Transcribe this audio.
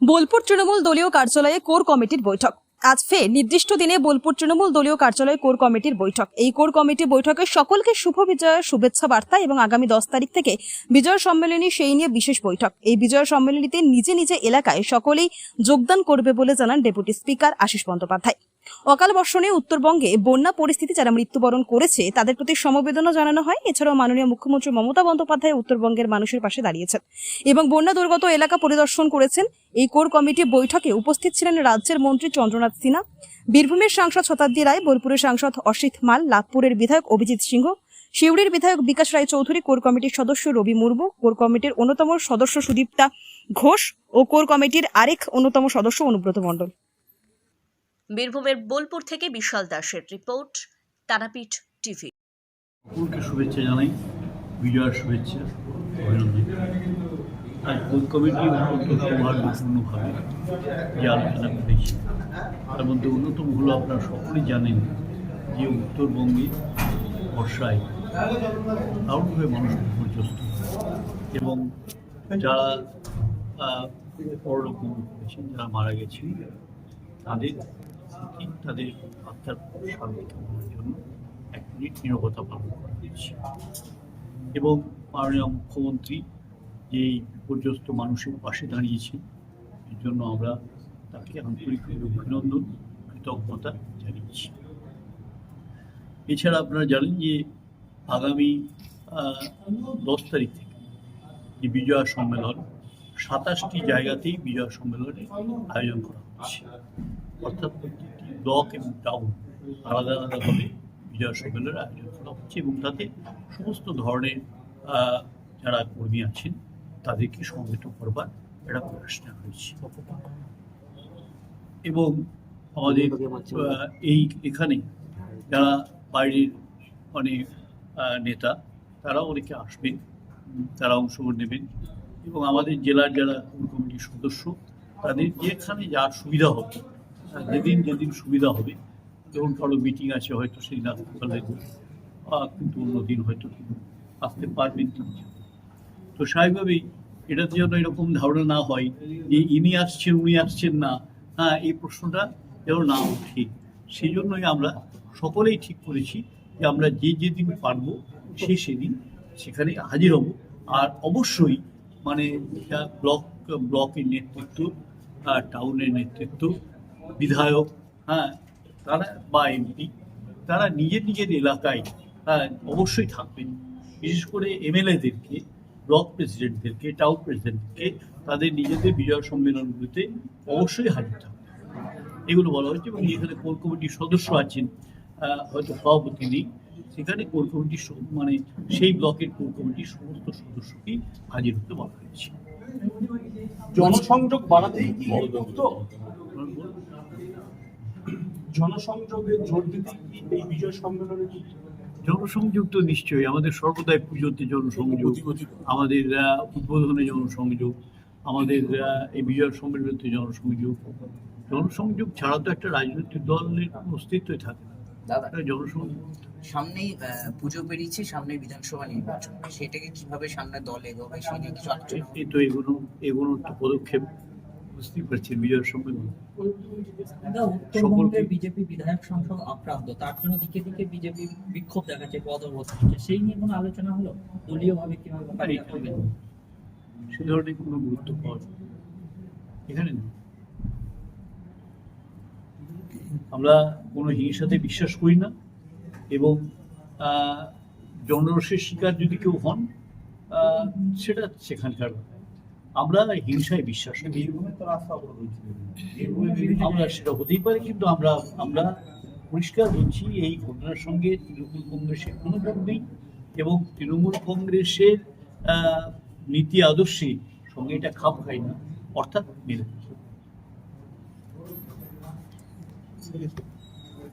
বোলপুর তৃণমূল দলীয় কার্যালয়ে কোর কমিটির বৈঠক। আজ ফের নির্দিষ্ট দিনে বোলপুর তৃণমূল দলীয় কার্যালয়ে কোর কমিটির বৈঠক। এই কোর কমিটি বৈঠকে সকলকে শুভ বিজয়ের শুভেচ্ছা বার্তা এবং আগামী দশ তারিখ থেকে বিজয় সম্মেলনী সেই নিয়ে বিশেষ বৈঠক। এই বিজয় সম্মেলনীতে নিজে নিজে এলাকায় সকলেই যোগদান করবে বলে জানান ডেপুটি স্পিকার আশিস বন্দ্যোপাধ্যায়। অকাল বর্ষণে উত্তরবঙ্গে বন্যা পরিস্থিতি যারা মৃত্যুবরণ করেছে, তাদের প্রতি সমবেদনা জানানো হয়। এছাড়াও মাননীয় মুখ্যমন্ত্রী মমতা বন্দ্যোপাধ্যায় উত্তরবঙ্গের মানুষের পাশে দাঁড়িয়েছেন। এবং বন্যা দুর্গত এলাকা পরিদর্শন করেছেন। এই কোর কমিটি বৈঠকে উপস্থিত ছিলেন রাজ্যের মন্ত্রী চন্দ্রনাথ সিনহা, বীরভূমের সাংসদ শতাব্দী রায়, বোলপুরের সাংসদ অসিত মাল, লাভপুরের বিধায়ক অভিজিৎ সিংহ, শিউড়ির বিধায়ক বিকাশ রায় চৌধুরী, কোর কমিটির সদস্য রবি মুর্মু, কোর কমিটির অন্যতম সদস্য সুদীপ্তা ঘোষ ও কোর কমিটির আরেক অন্যতম সদস্য অনুব্রত মণ্ডল। বীরভূমের বোলপুর থেকে বিশাল দাসের রিপোর্ট, তারাপীঠ টিভি। সকলকে শুভেচ্ছা জানাই, বিজয়ের শুভেচ্ছা, অভিনন্দন। আজ কোর কমিটি অত্যন্ত সৌহার্দ্যপূর্ণভাবে যে আলোচনা করেছি। তার মধ্যে অন্যতম হলো আপনারা সকলেই জানেন যে উত্তরবঙ্গে বর্ষায় দারুণভাবে মানুষ বিপর্যস্ত। এবং যারা পরলোকম করেছেন, যারা মারা গেছেন, তাদের প্রতি তাদের জন্য এক মিনিট নিরবতা পালন করা হয়েছে। এবং মাননীয় মুখ্যমন্ত্রী যে বিপর্যস্ত মানুষের পাশে দাঁড়িয়েছেন, এর জন্য আমরা তাকে আন্তরিকভাবে অভিনন্দন, কৃতজ্ঞতা জানিয়েছি। এছাড়া আপনারা জানেন যে আগামী দশ তারিখ থেকে যে বিজয়া সম্মেলন, সাতাশটি জায়গাতেই বিজয়া সম্মেলনের আয়োজন করা হচ্ছে। অর্থাৎ প্রত্যেকটি ব্লক এবং টাউন আলাদা আলাদাভাবে বিজয় সম্মেলনের আয়োজন করা হচ্ছে এবং তাতে সমস্ত ধরনের যারা কর্মী আছেন তাদেরকে সমবেত করবার একটা প্রয়াস নেওয়া হয়েছে এবং আমাদের এই এখানে যারা বাইরের অনেক আহ, নেতা তারাও অনেকে আসবেন তারা অংশগ্রহণ নেবেন এবং আমাদের জেলার যারা কমিটির সদস্য তাদের যেখানে যার সুবিধা হবে যেদিন যেদিন সুবিধা হবে যেমন কারও মিটিং আছে হয়তো সেই দিন আসতে পারলেন আহ, কিন্তু অন্য দিন হয়তো আসতে পারবেন তো স্বাভাবিকভাবেই এটাতে যেন এরকম ধারণা না হয় যে ইনি আসছেন উনি আসছেন না হ্যাঁ এই প্রশ্নটা যেন না উঠে সেই জন্যই আমরা সকলেই ঠিক করেছি যে আমরা যে যেদিন পারব সে সেদিন সেখানে হাজির হব। আর অবশ্যই মানে এটা ব্লক ব্লকের নেতৃত্ব টাউনের নেতৃত্ব বিধায়ক। হ্যাঁ তারা বা এমপি তারা নিজের নিজের এলাকায় হ্যাঁ অবশ্যই থাকবেন বিশেষ করে এমএলএদেরকে ব্লক প্রেসিডেন্টদেরকে টাউন প্রেসিডেন্টকে তাদের নিজেদের বিজয় সম্মেলনগুলিতে অবশ্যই হাজির থাকবে। এগুলো বলা হয়েছে এবং এখানে কোর কমিটির সদস্য আছেন হয়তো সভাপতি নেই। সেখানে কোর কমিটির মানে সেই ব্লকের কোর কমিটির সমস্ত সদস্যকেই হাজির হতে বলা হয়েছে। জনসংযোগ বাড়াতেই কি? জনসংযোগে জোর দিতে কি এই বিজয় সম্মেলনে জনসংযোগ তো নিশ্চয়ই আমাদের সর্বদাই পুজোতে জনসংযোগ আমাদের উদ্বোধনে জনসংযোগ আমাদের এই বিজয় সম্মেলনতে জনসংযোগ। জনসংযোগ ছাড়া তো একটা রাজনৈতিক দলের কোনো অস্তিত্বই থাকে না। দাদা একটা জনসংযোগ। সামনেই আহ, পুজো বেরিয়েছে সামনে বিধানসভা নির্বাচন। সেটাকে কীভাবে সামনে দল এগোবে সেই নিয়ে কিছু আলোচনা? এই তো এগুলো এগুলোর তো পদক্ষেপ। বুঝতেই পারছি বিজয় সম্মেলন দাদা, উত্তরবঙ্গে বিজেপি বিধায়ক সংসদ আক্রান্ত তার জন্য দিকে দিকে বিজেপি বিক্ষোভ দেখাচ্ছে হচ্ছে। সেই নিয়ে কোনো আলোচনা হলো? দলীয় ভাবে কীভাবে সে ধরনের কোনো গুরুত্ব পাওয়া যায় এখানে আমরা কোনো হিংসাতে বিশ্বাস করি না এবং আহ, জনরসের শিকার যদি কেউ হন আহ, সেটা সেখানকার। আমরা হিংসায় বিশ্বাস। আমরা সেটা হতেই পারে, কিন্তু আমরা আমরা পরিষ্কার বলছি, এই ঘটনার সঙ্গে তৃণমূল কংগ্রেসের কোনো যোগ নেই এবং তৃণমূল কংগ্রেসের নীতি আদর্শে সঙ্গে এটা খাপ খায় না, অর্থাৎ মেলে